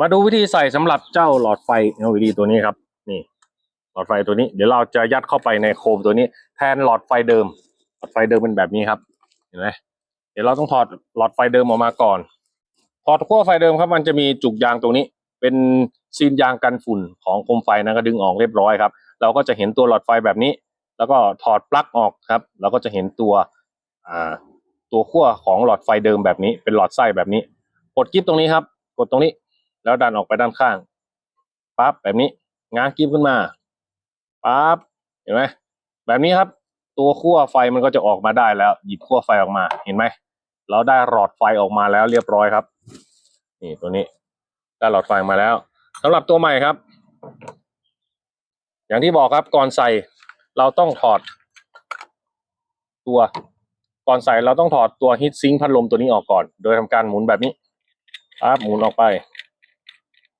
มาดูวิธีใส่สำหรับเจ้าหลอดไฟ LED ตัวนี้ครับ นี่ หลอดไฟตัวนี้ เดี๋ยวเราจะยัดเข้าไปในโคมตัวนี้ แทนหลอดไฟเดิม หลอดไฟเดิมเป็นแบบนี้ครับ เห็นไหมเดี๋ยวเราต้องถอดหลอดไฟเดิมออกมาก่อน ถอดขั้วไฟเดิมครับมันจะมีจุกยางตรงนี้ เป็นซีนยางกันฝุ่นของโคมไฟนะก็ดึงออกเรียบร้อยครับ เราก็จะเห็นตัวหลอดไฟแบบนี้ แล้วก็ถอดปลั๊กออกครับ เราก็จะเห็นตัวอ่าตัวขั้วของหลอดไฟเดิมแบบนี้ เป็นหลอดไส้แบบนี้ กดกิ๊บตรงนี้ครับ กดตรงนี้ แล้วดันออกไปด้านข้างปั๊บแบบนี้ง้างกิ๊บขึ้นมาปั๊บเห็นไหมแบบนี้ครับ ตัวขั้วไฟมันก็จะออกมาได้แล้ว หยิบขั้วไฟออกมาเห็นไหมเราได้หลอดไฟออกมาแล้วเรียบร้อยครับ นี่ตัวนี้ได้หลอดไฟมาแล้วสำหรับตัวใหม่ครับ อย่างที่บอกครับก่อนใส่เราต้องถอด ตัวก่อนใส่เราต้องถอดตัวฮีทซิงค์พัดลมตัวนี้ออกก่อน โดยทำการหมุนแบบนี้ปั๊บหมุนออกไป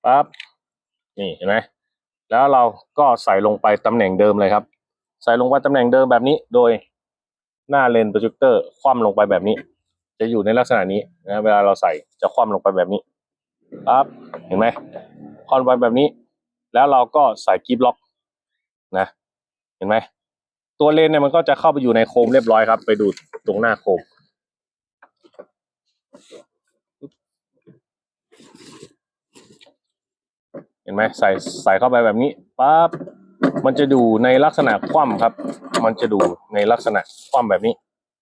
ปั๊บนี่เห็นไหมแล้วเราก็ใส่ลงไปตำแหน่งเดิมเลยครับ ใส่ลงไปตำแหน่งเดิมแบบนี้ โดยหน้าเลนส์โปรเจคเตอร์คว่ำลงไปแบบนี้ จะอยู่ในลักษณะนี้นะเวลาเราใส่จะคว่ำลงไปแบบนี้ปั๊บเห็นไหมคว่ำไปแบบนี้ แล้วเราก็ใส่กิฟล็อกนะ เห็นไหมตัวเลนเนี่ยมันก็จะเข้าไปอยู่ในโคมเรียบร้อยครับ ไปดูตรงหน้าโคม เห็นไหมใส่ใส่เข้าไปแบบนี้ปั๊บมันจะดูในลักษณะคว่ำครับ มันจะดูในลักษณะคว่ำแบบนี้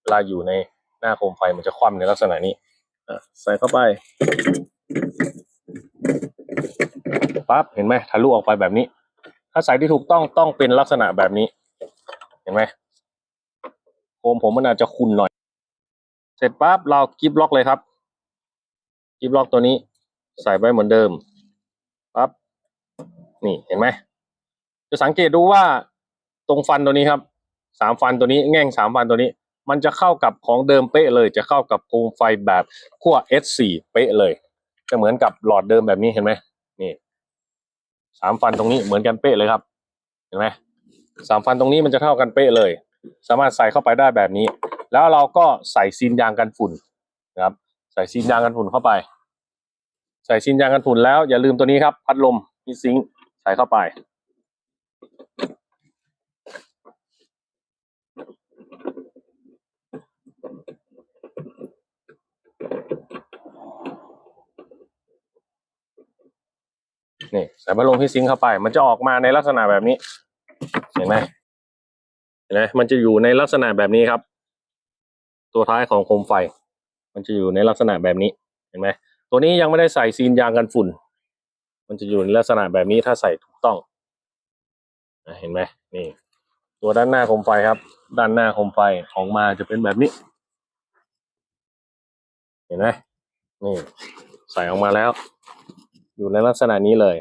เวลาอยู่ในหน้าโคมไฟมันจะคว่ำในลักษณะนี้อะใส่เข้าไปปั๊บเห็นไหมทะลุออกไปแบบนี้ ถ้าใส่ที่ถูกต้องต้องเป็นลักษณะแบบนี้ เห็นไหมโคมผมมันอาจจะขุ่นหน่อย เสร็จปั๊บเรากิฟล็อกเลยครับกิฟล็อกตัวนี้ ใส่ไว้เหมือนเดิมปั๊บ นี่เห็นไหมจะสังเกตดูว่าตรงฟันตัวนี้ครับสามฟันตัวนี้แง่งสามฟันตัวนี้ มันจะเข้ากับของเดิมเป๊ะเลย จะเข้ากับโคมไฟแบบขั้ว S4 เป๊ะเลย จะเหมือนกับหลอดเดิมแบบนี้เห็นไหมนี่สามฟันตรงนี้เหมือนกันเป๊ะเลยครับ เห็นไหมสามฟันตรงนี้มันจะเท่ากันเป๊ะเลย สามารถใส่เข้าไปได้แบบนี้ แล้วเราก็ใส่ซีนยางกันฝุ่นนะครับ ใส่ซีนยางกันฝุ่นเข้าไป ใส่ซีนยางกันฝุ่นแล้วอย่าลืมตัวนี้ครับ พัดลมมีซิงค์ ส่เข้าไป นี่ใส่พัดลมที่ซิงเข้าไป มันจะออกมาในลักษณะแบบนี้ เห็นไหมเห็นไหมมันจะอยู่ในลักษณะแบบนี้ครับ ตัวท้ายของโคมไฟ มันจะอยู่ในลักษณะแบบนี้ เห็นไหมตัวนี้ยังไม่ได้ใส่ซีนยางกันฝุ่น มันจะอยู่ในลักษณะแบบนี้ถ้าใส่ถูกต้องเห็นไหมนี่ ตัวด้านหน้าโคมไฟครับ ด้านหน้าโคมไฟออกมาจะเป็นแบบนี้ เห็นไหมนี่ ใส่ออกมาแล้ว อยู่ในลักษณะนี้เลย